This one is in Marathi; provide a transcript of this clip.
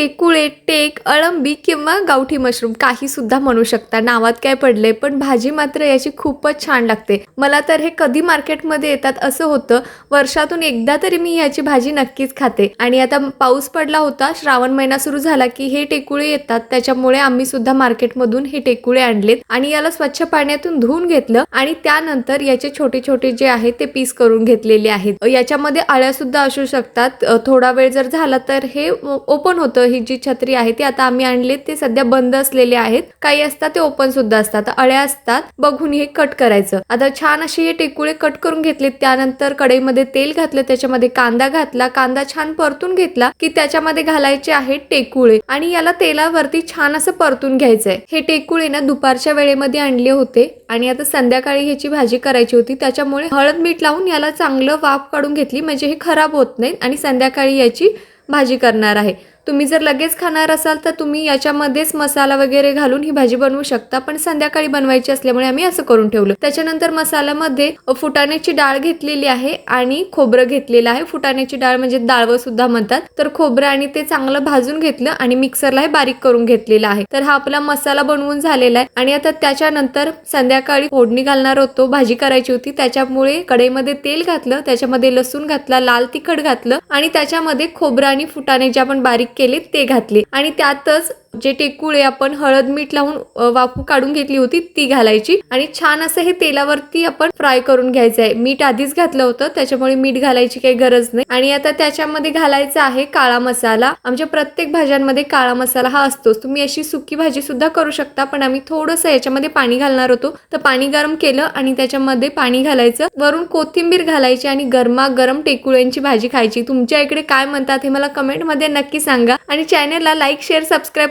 टेकुळे टेक अळंबी किंवा गावठी मशरूम काही सुद्धा म्हणू शकता. नावात काय पडले पण भाजी मात्र याची खूपच छान लागते. मला तर हे कधी मार्केटमध्ये येतात असं होतं वर्षातून एकदा तरी मी याची भाजी नक्कीच खाते. आणि आता पाऊस पडला होता श्रावण महिना सुरू झाला की हे टेकुळे येतात. त्याच्यामुळे आम्ही सुद्धा मार्केटमधून हे टेकुळे आणलेत आणि याला स्वच्छ पाण्यातून धुवून घेतलं आणि त्यानंतर याचे छोटे छोटे जे आहेत ते पीस करून घेतलेले आहेत. याच्यामध्ये आळ्या सुद्धा असू शकतात. थोडा वेळ जर झाला तर हे ओपन होतं ही जी छत्री आहे ती आता आम्ही आणले ते सध्या बंद असलेले आहेत. काही असतात ते ओपन सुद्धा असतात. अळ्या असतात. बघून हे कट करायचं. आता छान असे हे टेकुळे कट करून घेतले त्यानंतर कढईमध्ये तेल घातलं त्याच्यामध्ये कांदा घातला. कांदा छान परतून घेतला की त्याच्यामध्ये घालायचे आहेत टेकुळे. आणि याला तेलावरती छान असं परतून घ्यायचंय. हे टेकुळे ना दुपारच्या वेळेमध्ये आणले होते आणि आता संध्याकाळी ह्याची भाजी करायची होती. त्याच्यामुळे हळद मीठ लावून याला चांगलं वाफ काढून घेतली. म्हणजे हे खराब होत नाही आणि संध्याकाळी याची भाजी करणार आहे. तुम्ही जर लगेच खाणार असाल तर तुम्ही याच्यामध्येच मसाला वगैरे घालून ही भाजी बनवू शकता. पण संध्याकाळी बनवायची असल्यामुळे आम्ही असं करून ठेवलं. त्याच्यानंतर मसाल्यामध्ये फुटाण्याची डाळ घेतलेली आहे आणि खोबरं घेतलेलं आहे. फुटाण्याची डाळ म्हणजे डाळवं सुद्धा म्हणतात. तर खोबरं आणि ते चांगलं भाजून घेतलं आणि मिक्सरला हे बारीक करून घेतलेलं आहे. तर हा आपला मसाला बनवून झालेला आहे. आणि आता त्याच्यानंतर संध्याकाळी फोडणी घालणार होतो भाजी करायची होती. त्याच्यामुळे कढईमध्ये तेल घातलं त्याच्यामध्ये लसूण घातला लाल तिखट घातलं आणि त्याच्यामध्ये खोबरं आणि फुटाणे जे आपण बारीक केले ते घातले. आणि त्यातच जे टेकुळे आपण हळद मीठ लावून वाफू काढून घेतली होती ती घालायची. आणि छान असं हे तेलावरती आपण फ्राय करून घ्यायचं आहे. मीठ आधीच घातलं होतं त्याच्यामुळे मीठ घालायची काही गरज नाही. आणि आता त्याच्यामध्ये घालायचा आहे काळा मसाला. आमच्या प्रत्येक भाज्यांमध्ये काळा मसाला हा असतोच. तुम्ही अशी सुकी भाजी सुद्धा करू शकता पण आम्ही थोडंसं याच्यामध्ये पाणी घालणार होतो. तर पाणी गरम केलं आणि त्याच्यामध्ये पाणी घालायचं. वरून कोथिंबीर घालायची आणि गरमा गरम टेकुळ्यांची भाजी खायची. तुमच्या इकडे काय म्हणतात हे मला कमेंटमध्ये नक्की सांगा. आणि चॅनलला लाईक शेअर सबस्क्राईब